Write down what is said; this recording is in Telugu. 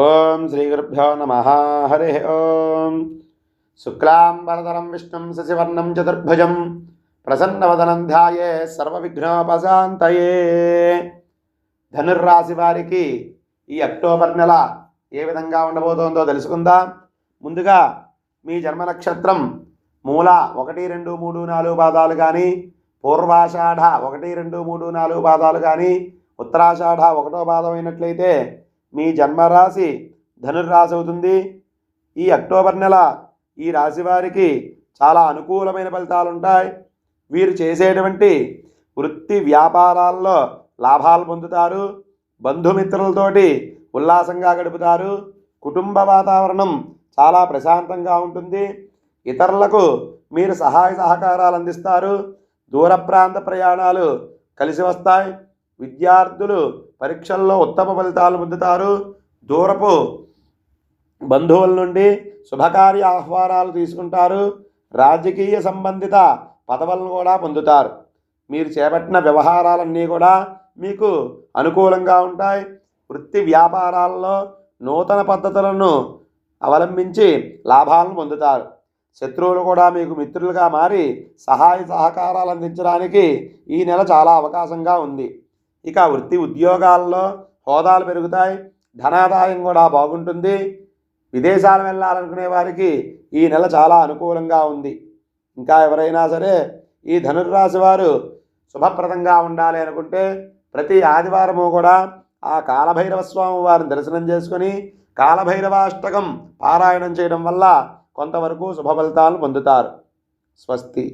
ఓం శ్రీ గురుభ్యో నమ. హరి ఓం. శుక్లాంబరదరం విష్ణుం శశివర్ణం చతుర్భుజం. ప్రసన్నవదనం ధ్యాయే సర్వవిఘ్నోపశాంతయే. ధనుర్రాశి వారికి ఈ అక్టోబర్ నెల ఏ విధంగా ఉండబోతోందో తెలుసుకుందాం. ముందుగా మీ జన్మ నక్షత్రం మూల ఒకటి రెండు మూడు నాలుగు పాదాలు కానీ పూర్వాషాఢ ఒకటి రెండు మూడు నాలుగు పాదాలు కానీ ఉత్తరాషాఢ ఒకటో పాదం అయినట్లయితే మీ జన్మరాశి ధనుర్రాశి అవుతుంది. ఈ అక్టోబర్ నెల ఈ రాశి వారికి చాలా అనుకూలమైన ఫలితాలు ఉంటాయి. వీరు చేసేటువంటి వృత్తి వ్యాపారాల్లో లాభాలు పొందుతారు. బంధుమిత్రులతోటి ఉల్లాసంగా గడుపుతారు. కుటుంబ వాతావరణం చాలా ప్రశాంతంగా ఉంటుంది. ఇతరులకు మీరు సహాయ సహకారాలు అందిస్తారు. దూర ప్రాంత ప్రయాణాలు కలిసి వస్తాయి. విద్యార్థులు పరీక్షల్లో ఉత్తమ ఫలితాలు పొందుతారు. దూరపు బంధువుల నుండి శుభకార్య ఆహ్వానాలు తీసుకుంటారు. రాజకీయ సంబంధిత పదవులను కూడా పొందుతారు. మీరు చేపట్టిన వ్యవహారాలన్నీ కూడా మీకు అనుకూలంగా ఉంటాయి. వృత్తి వ్యాపారాల్లో నూతన పద్ధతులను అవలంబించి లాభాలను పొందుతారు. శత్రువులు కూడా మీకు మిత్రులుగా మారి సహాయ సహకారాలు అందించడానికి ఈ నెల చాలా అవకాశంగా ఉంది. ఇక వృత్తి ఉద్యోగాల్లో హోదాలు పెరుగుతాయి ధనాదాయం కూడా బాగుంటుంది. విదేశాలు వెళ్ళాలనుకునే వారికి ఈ నెల చాలా అనుకూలంగా ఉంది. ఇంకా ఎవరైనా సరే ఈ ధనుర్రాశి వారు శుభప్రదంగా ఉండాలి అనుకుంటే ప్రతి ఆదివారము కూడా ఆ కాలభైరవ స్వామి వారిని దర్శనం చేసుకొని కాలభైరవాష్టకం పారాయణం చేయడం వల్ల కొంతవరకు శుభ ఫలితాలు పొందుతారు. స్వస్తి.